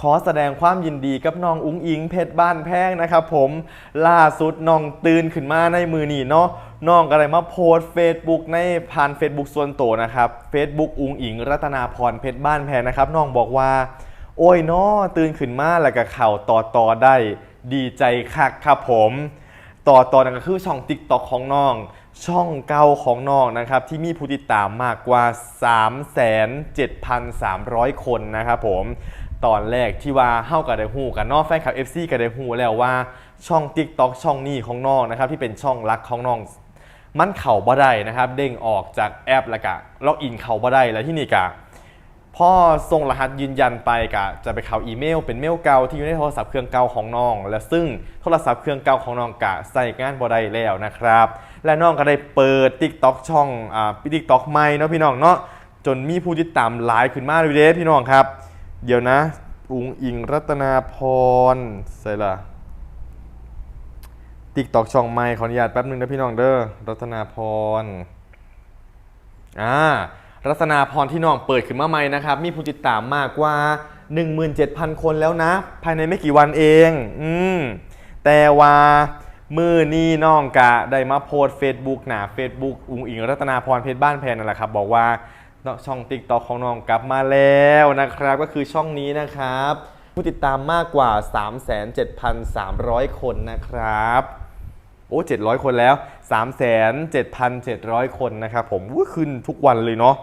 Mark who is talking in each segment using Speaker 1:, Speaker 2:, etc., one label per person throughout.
Speaker 1: ขอแสดงความยินดีกับน้องอุ้งอิงเพชรบ้านแพงนะครับผมล่าสุดน้องตื่นขึ้นมาในมือนี่เนาะน้องก็เลยมาโพสเฟซบุ๊กในผ่าน Facebook ส่วนตัวนะครับ Facebook อุ้งอิง รัตนาพรเพชรบ้านแพงนะครับน้องบอกว่า โอ้ยเนาะตื่นขึ้นมาแล้วก็เข่าต่อต่อได้ดีใจคักครับผม ต่อต่อนั่นก็คือช่อง TikTok ของน้อง ช่องเก่าของน้องนะครับที่มีผู้ติดตามมากกว่า 3,7,300 คนนะครับผม ตอนแรกที่ว่าเฮ้ากับไดฮูกันนอกแฟนคลับ FC กับไดฮูแล้วว่าช่อง TikTok ช่องนี้ของน้องนะครับที่เป็นช่องรักของน้องมันเข่าบ่ได้นะครับ เด้งออกจากแอปแล้วก็ล็อกอินเข่าบ่ได้แล้วที่นี่กะพ่อส่งรหัสยืนยันไปกะจะไปเข้าอีเมล เป็นเมลเก่าที่อยู่ในโทรศัพท์เครื่องเก่าของน้อง และซึ่งโทรศัพท์เครื่องเก่าของน้องกะใส่งานบ่ได้แล้วนะครับ และน้องก็ได้เปิด TikTok ช่องอ่า TikTok ใหม่เนาะพี่น้องเนาะจนมีผู้ติดตามหลายขึ้นมากเลยเด้พี่น้องครับ เดี๋ยวนะอุงอิงรัตนาพรใส่ละ TikTok ช่องใหม่ขออนุญาตแป๊บนึงนะพี่น้องเด้อรัตนาพรอ่ารัตนาพรที่น้องเปิดขึ้นมาใหม่นะครับ มีผู้ติดตามมากกว่า 17,000 คนแล้วนะ ภายในไม่กี่วันเอง อืมแต่ว่ามือนี่น้องกะได้มาโพสเฟซบุ๊กหนาเฟซบุ๊กอุงอิงรัตนาพรเพชรบ้านแพนนั่นแหละครับ บอกว่า ช่องติ๊กต็อกของน้องกลับมาแล้วนะครับ ก็คือช่องนี้นะครับ ผู้ติดตามมากกว่า 37,300 คนนะครับโอ้700 คนแล้ว 3,7,700 คนนะครับผมวู้ขึ้นทุกวันเลยเนาะ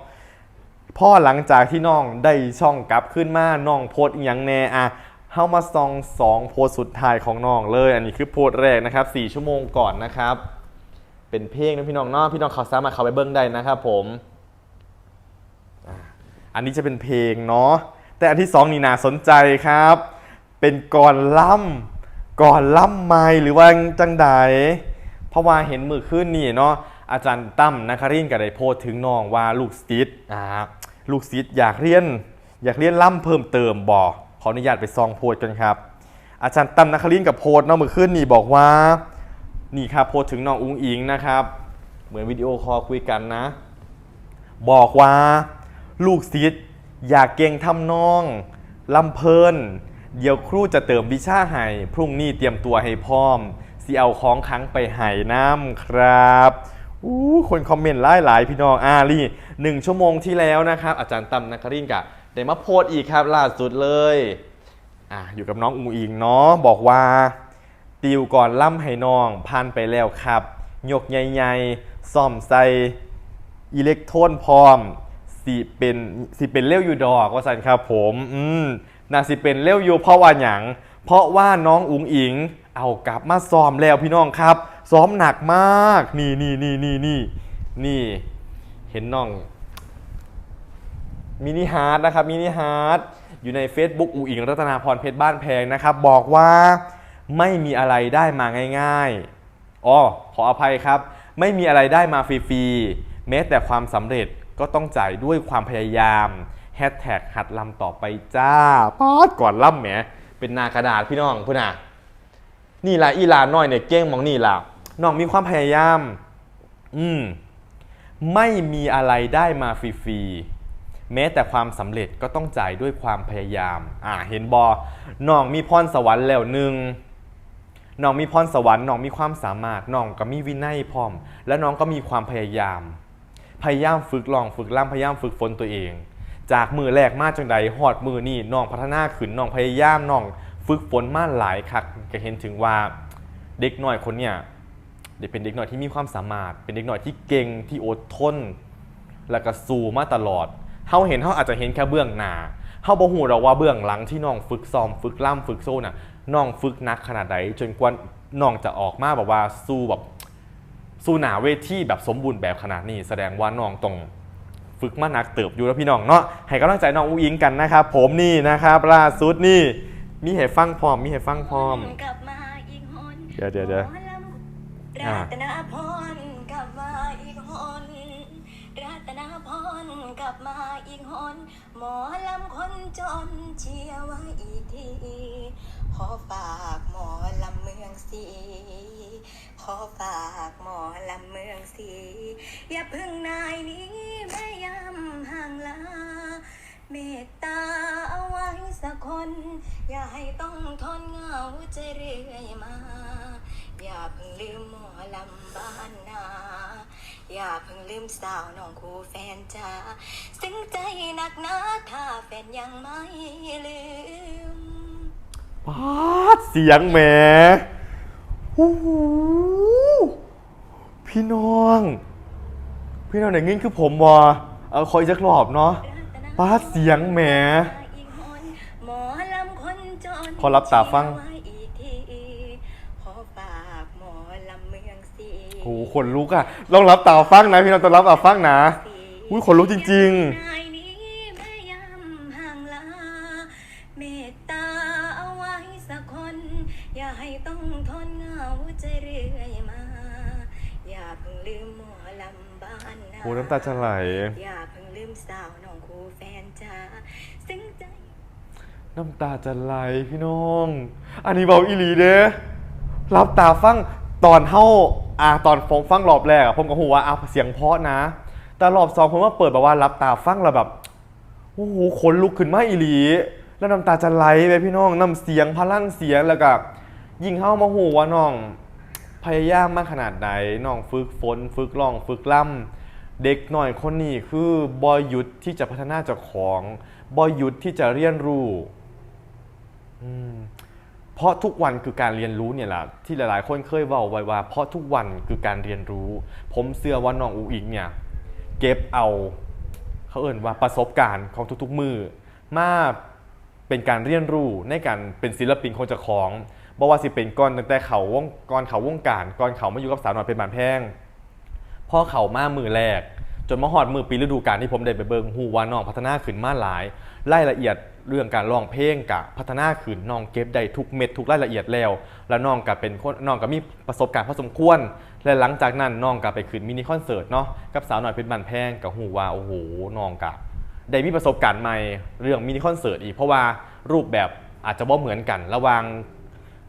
Speaker 1: พ่อหลังจากที่น้องได้ช่องกลับขึ้นมาน้องโพสอย่างแน่อะเข้ามาซองสองโพสสุดท้ายของน้องเลย อันนี้คือโพสแรกนะครับ4ชั่วโมงก่อนนะครับ เป็นเพลงนะพี่น้องเนาะพี่น้องเขาสามารถเข้าไปเบิ้งได้นะครับผม อันนี้จะเป็นเพลงเนาะแต่อันที่สองนี่น่าสนใจครับ เป็นก่อนล่ำก่อนล่ำไม่หรือว่าจังใดเพราะว่าเห็นมือขึ้นนี่เนาะอาจารย์ตั้มนครินทร์ก็ได้โพสต์ถึงน้องว่าลูกศิษย์อ่าลูกศิษย์อยากเรียน อยากเรียนล่ำเพิ่มเติมบอกขออนุญาตไปซองโพสต์กันครับ อาจารย์ตั้มนครินทร์กับโพสต์เนาะมือขึ้นนี่บอกว่า นี่ครับโพสต์ถึงน้องอุ้งอิงนะครับ เหมือนวิดีโอคอลคุยกันนะ บอกว่า ลูกศิษย์อยากเก่งทำนองลำเพลิน เดี๋ยวครูจะเติมวิชาให้พรุ่งนี้เตรียมตัวให้พร้อมสิเอาของครั้งไปให้น้ำครับอู้คนคอมเมนต์หลายหลายๆพี่น้องอาลี่หนึ่งชั่วโมงที่แล้วนะครับ อาจารย์ตั้มนักครินกะได้มาโพสอีกครับล่าสุดเลยอะอยู่กับน้องอุงอิงเนาะบอกว่า ติวก่อนล่ำให้น้องผ่านไปแล้วครับ ยกใหญ่ๆซ่อมใส่อิเล็กโทรนพร้อม สิเป็นสิเป็นเลี้ยวอยู่ดอกว่าสันครับผมอืมน่าสิเป็นเลี้ยวอยู่เพราะว่าหยังเพราะว่าน้องอุ๋งอิง เอากลับมาซ้อมแล้วพี่น้องครับ ซ้อมหนักมาก นี่นี่นี่นี่นี่นี่ เห็นน้องมินิฮาร์ดนะครับมินิฮาร์ดอยู่ใน Facebook อูอิง รัตนาพรเพชรบ้านแพงนะครับ บอกว่าไม่มีอะไรได้มาง่ายๆอ๋อขออภัยครับ ไม่มีอะไรได้มาฟรีๆแม้แต่ความสำเร็จ ก็ต้องจ่ายด้วยความพยายามแฮชแท็กหัดลำต่อไปจ้าป๊อดก่อนล่ำแหม เป็นหนากระดาษพี่น้องพุ่นน่ะนี่ล่ะอีหลาน้อยเนี่ยเก้งมองนี่ล่ะน้องมีความพยายาม อืมไม่มีอะไรได้มาฟรีๆแม้แต่ความสำเร็จก็ต้องจ่ายด้วยความพยายาม อ่า เห็นบอน้องมีพรสวรรค์แล้วหนึ่งน้องมีพรสวรรค์น้องมีความสามารถน้องก็มีวินัยพร้อม และน้องก็มีความพยายาม พยายามฝึกลองฝึกล่ำพยายามฝึกฝนตัวเอง จากมือแรกมาจังใดหอดมือนี่น้องพัฒนาขึ้นน้องพยายามน้องฝึกฝนมาหลายคักก็เห็นถึงว่าเด็กน้อยคนเนี่ยเด็กเป็นเด็กหน่อยที่มีความสามารถ เป็นเด็กหน่อยที่เก่งที่อดทน แล้วก็สู้มาตลอดเขาเห็นเขาอาจจะเห็นแค่เบื้องหน้าเขาบอกหูเราว่าเบื้องหลังที่น้องฝึกซ้อมฝึกล่ำฝึกโซ่น่ะน้องฝึกนักขนาดใดจนกว่าน้องจะออกมาแบบว่าสู้แบบ สู้หนาเวทีแบบสมบูรณ์แบบขนาดนี้ แสดงว่าน้องตรงฝึกมาหนักเติบอยู่แล้วพี่น้องเนาะให้กำลังใจน้องอุ้งอิงกันนะครับ ผมนี่นะครับล่าสุดนี่ มีให้ฟังพร้อม มีให้ฟังพร้อม
Speaker 2: กลับมาอีกหน
Speaker 1: เดี๋ยวเดี๋ยวเดี๋ยว
Speaker 2: หมอลำรัตนาพรกลับมาอีกหนรัตนาพรกลับมาอีกหนหมอลำคนจนเชียร์ไว้อีกที ขอฝากหมอลำเมืองสี ขอฝากหมอลำเมืองสี อย่าพึ่งนายนี้แม่ยำห่างลา เมตตาเอาไว้สักคน อย่าให้ต้องทนเหงาใจเรื่อยมา อย่าเพิ่งลืมหมอลำบ้านนา อย่าเพิ่งลืมสาวน้องคู่แฟนจ้าซึ้งใจหนักหนาถ้าแฟนยังไม่ลืม
Speaker 1: ปาดเสียงแหม โอ้โหพี่น้อง พี่น้องอย่างงี้คือผมวะเอาคอยจักรอบเนาะปาดเสียงแหม
Speaker 2: หมอลำคนจน
Speaker 1: ขอรับตาฟัง
Speaker 2: เชื่อไว้อีกทีขอฝากหมอลำเมืองสี
Speaker 1: โอ้โหขนลุกอะลองรับตาฟังนะพี่น้องต้องรับตาฟังนะ อุ๊ยขนลุกจริง ๆ
Speaker 2: นาย บ้านนา
Speaker 1: โอ้น้ำตาจะไหล
Speaker 2: อย่าเพิ่งลืมสาวน้องคู่แฟนจ้าซึ้งใจ
Speaker 1: น้ำตาจะไหลพี่น้อง อันนี้เบาอีหลีเด้รับตาฟังตอนเฮาอ่าตอนผมฟังรอบแรกอะผมก็หูว่าอะเสียงเพราะนะ แต่รอบสองผมว่าเปิดแบบว่ารับตาฟังแล้วแบบโอ้โหขนลุกขึ้นมาอีหลี แล้วน้ำตาจะไหลไปพี่น้องน้ำเสียงพลังเสียงแล้วก็ยิ่งเฮามาหูว่าน้อง พยายามมากขนาดไหนน้องฝึกฝนฝึกร้องฝึกล่ำ เด็กหน่อยคนนี้คือบอยหยุดที่จะพัฒนาเจ้าของบอยหยุดที่จะเรียนรู้เพราะทุกวันคือการเรียนรู้เนี่ยแหละที่หลายๆ คนเคยเว่าไว้ว่า เพราะทุกวันคือการเรียนรู้ ผมเชื่อว่าน้องอูอิงเนี่ย เก็บเอาเขาเอ่นว่าประสบการณ์ของทุกๆมือมาเป็นการเรียนรู้ในการเป็นศิลปินคนเจะของบอกว่าสิเป็นก่อนตั้งแต่เขาวงก่อนเขาวงการก่อนเขามาอยู่กับสาวหน้อยเป็นบานแพง พ่อเข่ามามือแรก จนมาหอดมือปีฤดูกาลที่ผมได้ไปเบิงฮูว่าน้องพัฒนาขึ้นมาหลายรายละเอียดเรื่องการร้องเพลงกะพัฒนาขึ้นน้องเก็บได้ทุกเม็ดทุกรายละเอียดแล้ว แล้วน้องกับเป็นคนน้องก็มีประสบการณ์พอสมควร และหลังจากนั้นน้องก็ไปขึ้นมินิคอนเสิร์ตเนาะกับสาวหน่อยเพชรบันแพงกับฮูว่าโอ้โหน้องกะได้มีประสบการณ์ใหม่เรื่องมินิคอนเสิร์ตอีกเพราะว่ารูปแบบอาจจะบ่เหมือนกัน ระหว่าง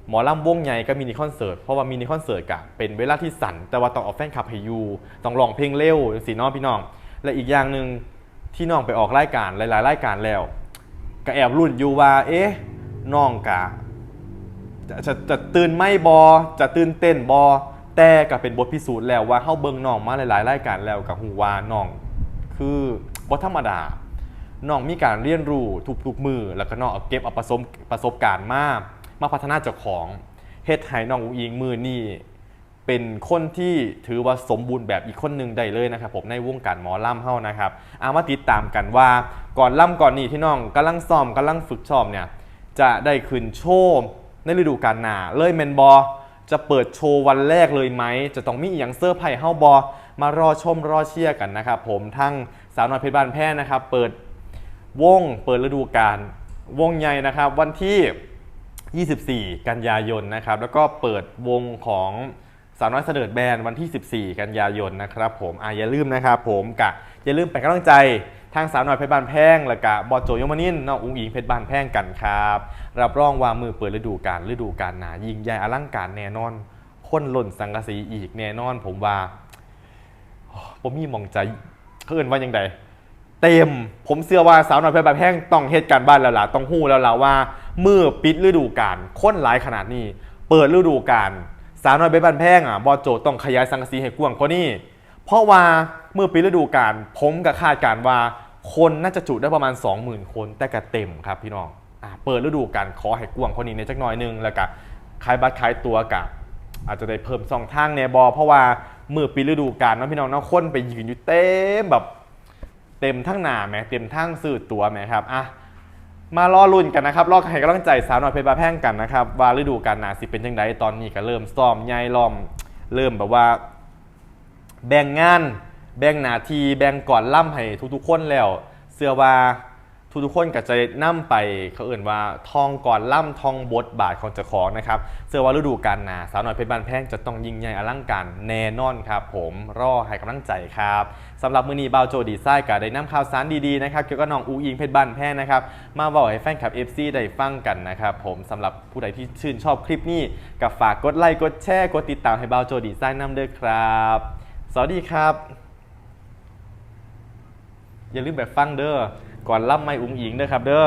Speaker 1: หมอลำวงใหญ่กับมินิคอนเสิร์ตเพราะว่ามินิคอนเสิร์ตกะเป็นเวลาที่สั่นแต่ว่าต้องเอาแฟนคลับให้อยู่ต้องร้องเพลงเร็วสีน้องพี่น้อง และอีกอย่างหนึ่งที่น้องไปออกรายการหลาย ๆ รายการแล้วก็แอบรุ่นอยู่ว่าเอ๊ะน้องกะจะจะจะตื่นไม่บอจะตื่นเต้นบอแต่ก็เป็นบทพิสูจน์แล้วว่าเฮาเบิ่งน้องมาหลาย ๆ รายการแล้วกับฮูว่าน้องคือบ่ธรรมดาน้องมีการเรียนรู้ทุกๆมือแล้วก็น้องเอาเก็บเอาประสบประสบการณ์มาก มาพัฒนาเจ้าของเฮ็ดให้น้องอุ๋งอิงมือนี่เป็นคนที่ถือว่าสมบูรณ์แบบอีกคนหนึ่งได้เลยนะครับผมในวงการหมอล่ำเฮานะครับเอามาติดตามกันว่าก่อนล่ำก่อนนี้ที่น้องกำลังซ้อมกำลังฝึกซ้อมเนี่ยจะได้ขึ้นโชว์ในฤดูกาลหน้าเลยแมนบอจะเปิดโชว์วันแรกเลยไหม จะต้องมีอย่างเซอร์ไพรส์เฮาบอมารอชมรอเชียร์กันนะครับผมทั้งสาวน้อยเพชรบ้านแพ้นะครับ เปิดวงเปิดฤดูกาลวงใหญ่นะครับ วันที่ 24 กันยายนนะครับ แล้วก็เปิดวงของสาวน้อยเสด็จแบนวันที่ 14 กันยายนนะครับผมอะอย่าลืมนะครับผมกะอย่าลืมเป็นกำลังใจทางสาวน้อยเพชรบานแพงและกะบอโจยมานินน้องอุ้งอิงเพชรบานแพงกันครับรับรองว่ามือเปิดฤดูกาลฤดูกาลหนายิงใหญ่อลังการแน่นอนคนหล่นสังกะสีอีกแน่นอน ผมว่าผมมีมองใจเขาเอินว่ายังไง เต็ม ผมเชื่อว่าสาวน้อยเพชรบานแพงต้องเหตุการณ์บ้านแล้วล่ะต้องหู้แล้วล่ะว่าเมื่อปิดฤดูกาลค้นหลายขนาดนี้ เปิดฤดูกาลสาวน้อยเพชรบานแพงอะบอโจต้องขยายสังกะสีให้กว้างกว่านี้เพราะว่าเมื่อปิดฤดูกาลผมก็คาดการณ์ว่าคนน่าจะจุได้ประมาณ 20,000 คนแต่ก็เต็มครับพี่น้องอเปิดฤดูกาลขอให้กว้างกว่านี้ในจักหน่อยหนึงแล้วก็ขายบัตรขายตัวกับอาจจะได้เพิ่มสองทางแนบอเพราะว่าเมื่อปีฤดูกาลเนาะพี่น้องเนาะคนไปยืนอยู่เต็มแบบ เต็มทั้งหนาไหมเต็มทั้งสื่อตัวไหมครับอะมารอลุ่นกันนะครับรอให้กำลังใจสาวน้อยเพชรบาแพ่งกันนะครับว่าฤดูกาลหนาสิเป็นยังไงตอนนี้ก็เริ่มซ้อมใหญ่ล้อม เริ่มแบบว่า แบ่งงาน แบ่งหนาทีแบ่งก่อนล่ำให้ทุกๆคนแล้ว เสื้อว่า ทุกๆคนก็จะนํไปเขาเอื่นว่าทองก่อนล่ำทองบทบาทของเจ้าของนะครับเสื้อว่าฤดูกาลหนาสาวน้อยเพชรบานแพงจะต้องยิ่งใหญ่อลังการแน่นอนครับ ผมรอให้กำลังใจครับสำหรับมือนี้บาวโจดีไซน์ก็ได้นำข่าวสารดีๆนะครับเกี่ยวกับน้องอูอิงเพชรบานแพงนะครับมาบอกให้แฟนคลับ FC ได้ฟังกันนะครับผมสำหรับผู้ใดที่ชื่นชอบคลิปนี้ก็ฝากกดไลค์กดแชร์กดติดตามให้บาวโจดีไซน์นำเด้อครับ สวัสดีครับ อย่าลืมแบบฟังเด้อ ก่อนล่ำไม่อุ้งอิงเด้อครับ เด้อ